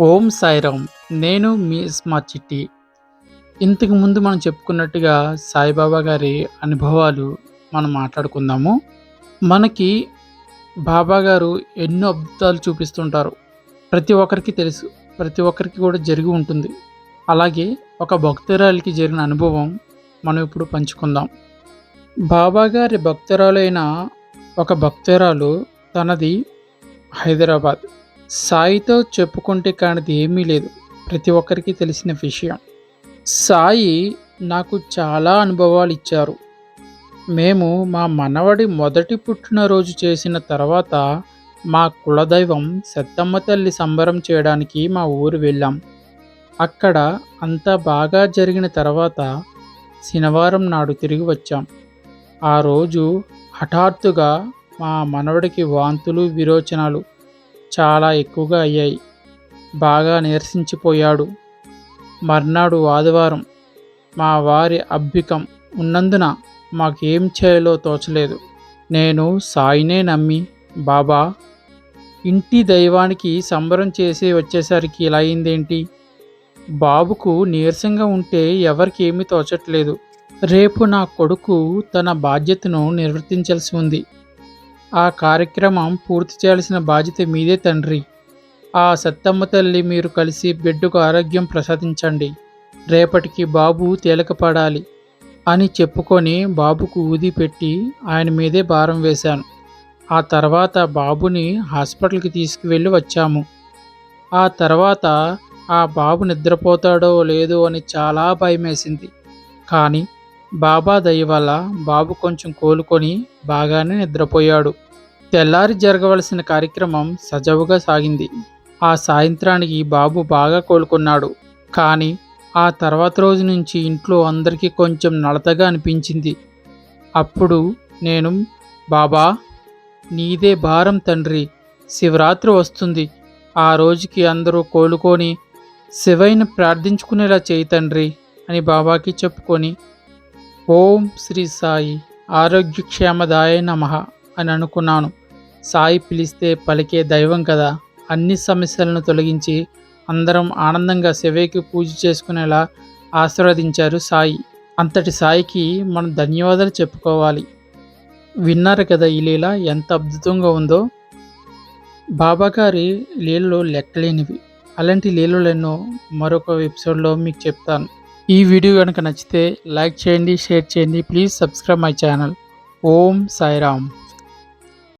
ఓం సాయిరామ్ నేను మీ స్మార్ట్ చిట్టి. ఇంతకు ముందు మనం చెప్పుకున్నట్టుగా సాయిబాబా గారి అనుభవాలు మనం మాట్లాడుకుందాము. మనకి బాబా గారు ఎన్నో అద్భుతాలు చూపిస్తుంటారు. ప్రతి ఒక్కరికి తెలుసు ప్రతి ఒక్కరికి కూడా జరిగి ఉంటుంది. అలాగే ఒక భక్తురాలికి జరిగిన అనుభవం మనం ఇప్పుడు పంచుకుందాం. బాబా గారి భక్తురాలైన ఒక భక్తురాలు తనది హైదరాబాద్. సాయితో చెప్పుకుంటే కానిది ఏమీ లేదు. ప్రతి ఒక్కరికి తెలిసిన విషయం. సాయి నాకు చాలా అనుభవాలు ఇచ్చారు. మేము మా మనవడి మొదటి పుట్టినరోజు చేసిన తర్వాత మా కులదైవం సత్తమ్మ తల్లి సంబరం చేయడానికి మా ఊరు వెళ్ళాం. అక్కడ అంత బాగా జరిగిన తర్వాత శనివారం నాడు తిరిగి వచ్చాం. ఆ రోజు హఠాత్తుగా మా మనవడికి వాంతులు విరోచనాలు చాలా ఎక్కువగా అయ్యాయి. బాగా నీరసించిపోయాడు. మర్నాడు ఆదివారం మా వారి అబ్బికం ఉన్నందున మాకేం చేయాలో తోచలేదు. నేను సాయినే నమ్మి బాబా ఇంటి దైవానికి సంబరం చేసి వచ్చేసరికి ఇలా అయిందేంటి? బాబుకు నీరసంగా ఉంటే ఎవరికి ఏమీ తోచట్లేదు. రేపు నా కొడుకు తన బాధ్యతను నిర్వర్తించాల్సి ఉంది. ఆ కార్యక్రమం పూర్తి చేయాల్సిన బాధ్యత మీదే తండ్రి. ఆ సత్తమ్మ తల్లి మీరు కలిసి బిడ్డకు ఆరోగ్యం ప్రసాదించండి. రేపటికి బాబు తేలికపడాలి అని చెప్పుకొని బాబుకు ఊది పెట్టి ఆయన మీదే భారం వేశాను. ఆ తర్వాత బాబుని హాస్పిటల్కి తీసుకువెళ్ళి వచ్చాము. ఆ తర్వాత ఆ బాబు నిద్రపోతాడో లేదో అని చాలా భయమేసింది. కానీ బాబా దయ వల్ల బాబు కొంచెం కోలుకొని బాగానే నిద్రపోయాడు. తెల్లారి జరగవలసిన కార్యక్రమం సజావుగా సాగింది. ఆ సాయంత్రానికి బాబు బాగా కోలుకున్నాడు. కానీ ఆ తర్వాత రోజు నుంచి ఇంట్లో అందరికీ కొంచెం నడతగా అనిపించింది. అప్పుడు నేను బాబా నీదే భారం తండ్రి. శివరాత్రి వస్తుంది. ఆ రోజుకి అందరూ కోలుకొని శివైన ప్రార్థించుకునేలా చేయి తండ్రి అని బాబాకి చెప్పుకొని ఓం శ్రీ సాయి ఆరోగ్యక్షేమదాయ నమ అని అనుకున్నాను. సాయి పిలిస్తే పలికే దైవం కదా. అన్ని సమస్యలను తొలగించి అందరం ఆనందంగా శివయ్యకి పూజ చేసుకునేలా ఆశీర్వదించారు సాయి. అంతటి సాయికి మనం ధన్యవాదాలు చెప్పుకోవాలి. విన్నారు కదా ఈ లీల ఎంత అద్భుతంగా ఉందో. బాబాగారి లీలలు లెక్కలేనివి. అలాంటి లీలలు ఎన్నో మరొక ఎపిసోడ్లో మీకు చెప్తాను. ఈ వీడియో కనుక నచ్చితే లైక్ చేయండి షేర్ చేయండి. Please subscribe my channel. Om Sairam.